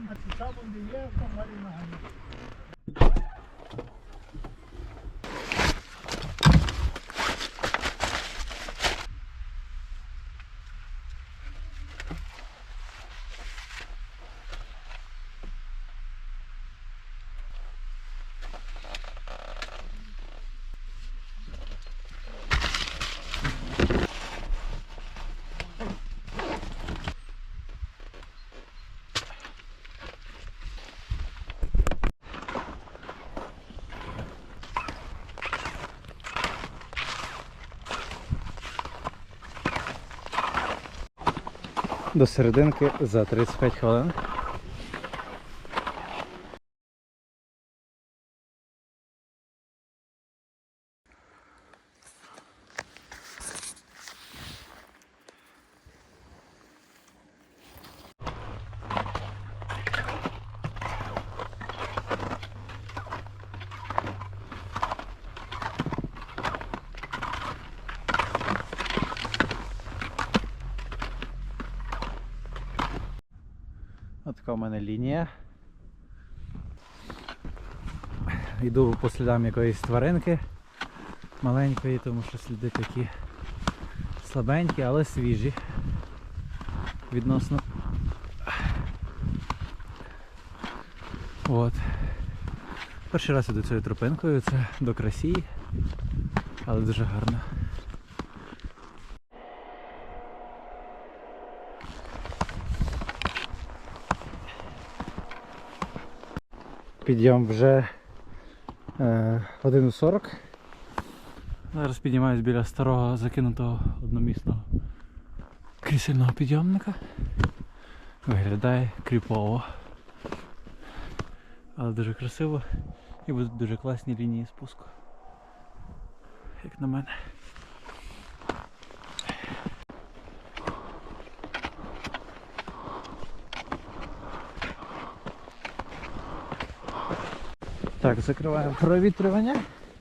محمد كتاب لي فقال محمد До серединки за 35 хвилин. Ось така у мене лінія. Йду по слідам якоїсь тваринки маленької, тому що сліди такі слабенькі, але свіжі. Відносно. От. Перший раз іду цією тропинкою, це до красії, але дуже гарно. Підйом вже е, 1.40. Зараз піднімаюсь біля старого закинутого одномісного крісельного підйомника. Виглядає кріпово. Але дуже красиво і будуть дуже класні лінії спуску. Як на мене. Так, закриваємо провітрювання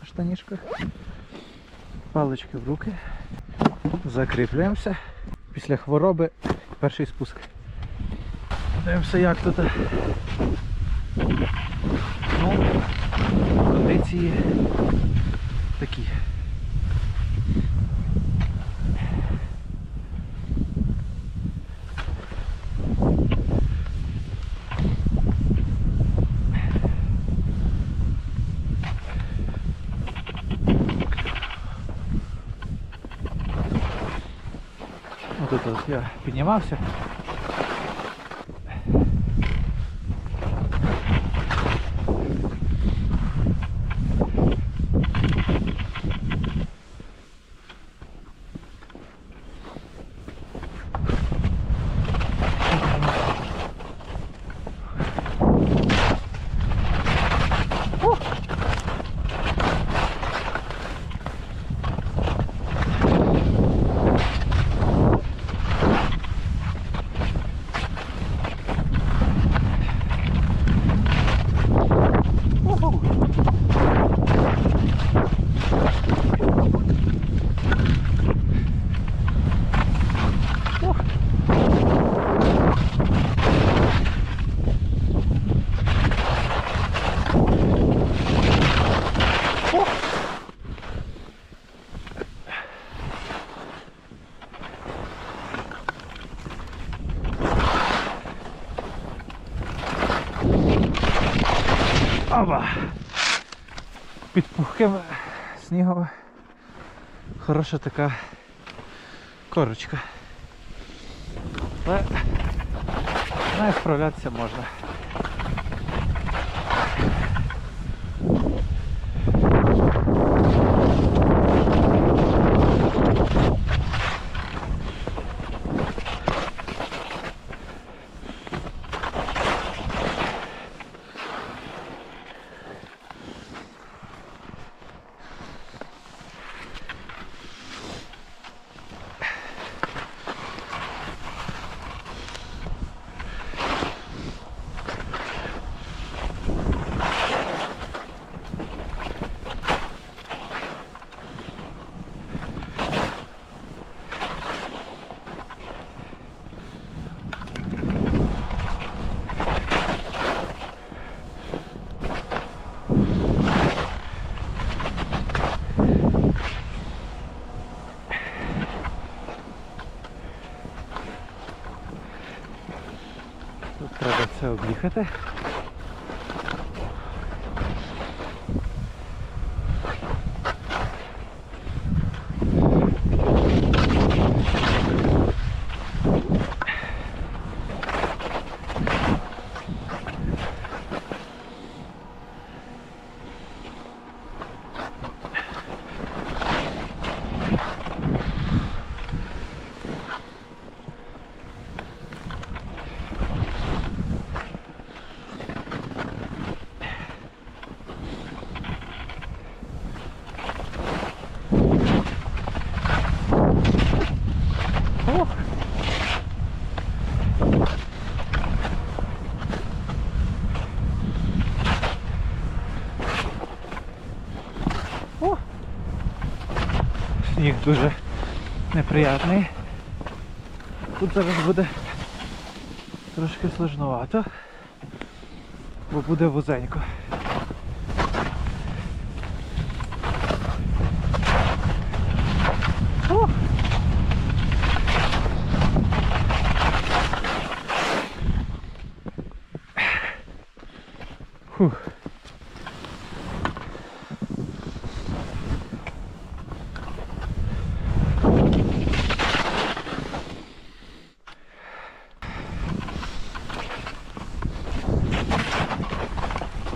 на штанішках. Палички в руки. Закріплюємося. Після хвороби перший спуск. Дивимося як тут. Ну, кондиції такі. Отут от я піднімався. Пухким снігом хороша така корочка. Але не справлятися можна. Об'їхати. Дуже неприятний. Тут зараз буде трошки сложновато, бо буде вузенько. О! Фух.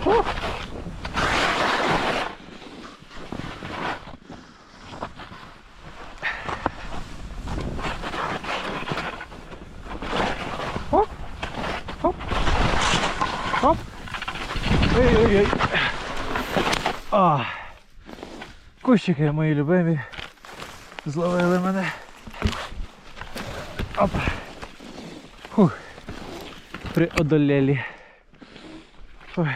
Фух. Оп. Оп. Оп. Ой-ой-ой. А. Кущики мої любимі. Зловили мене. Оп. Фух. Приодолели. Ой.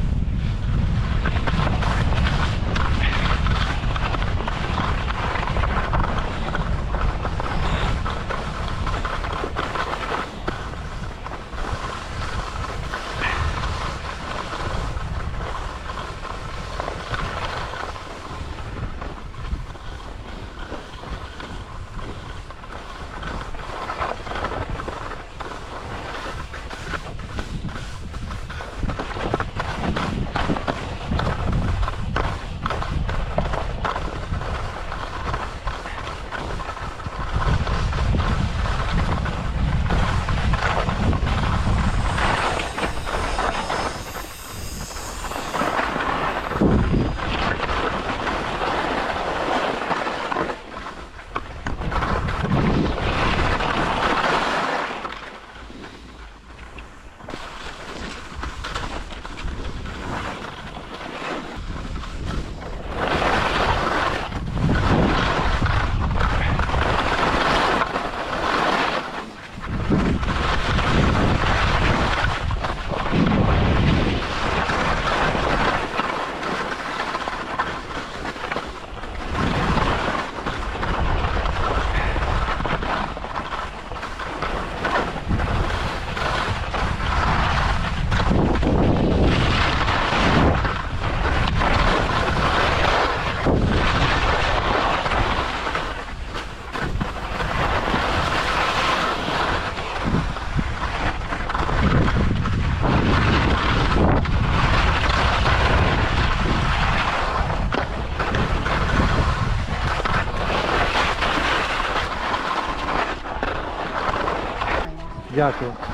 대 학.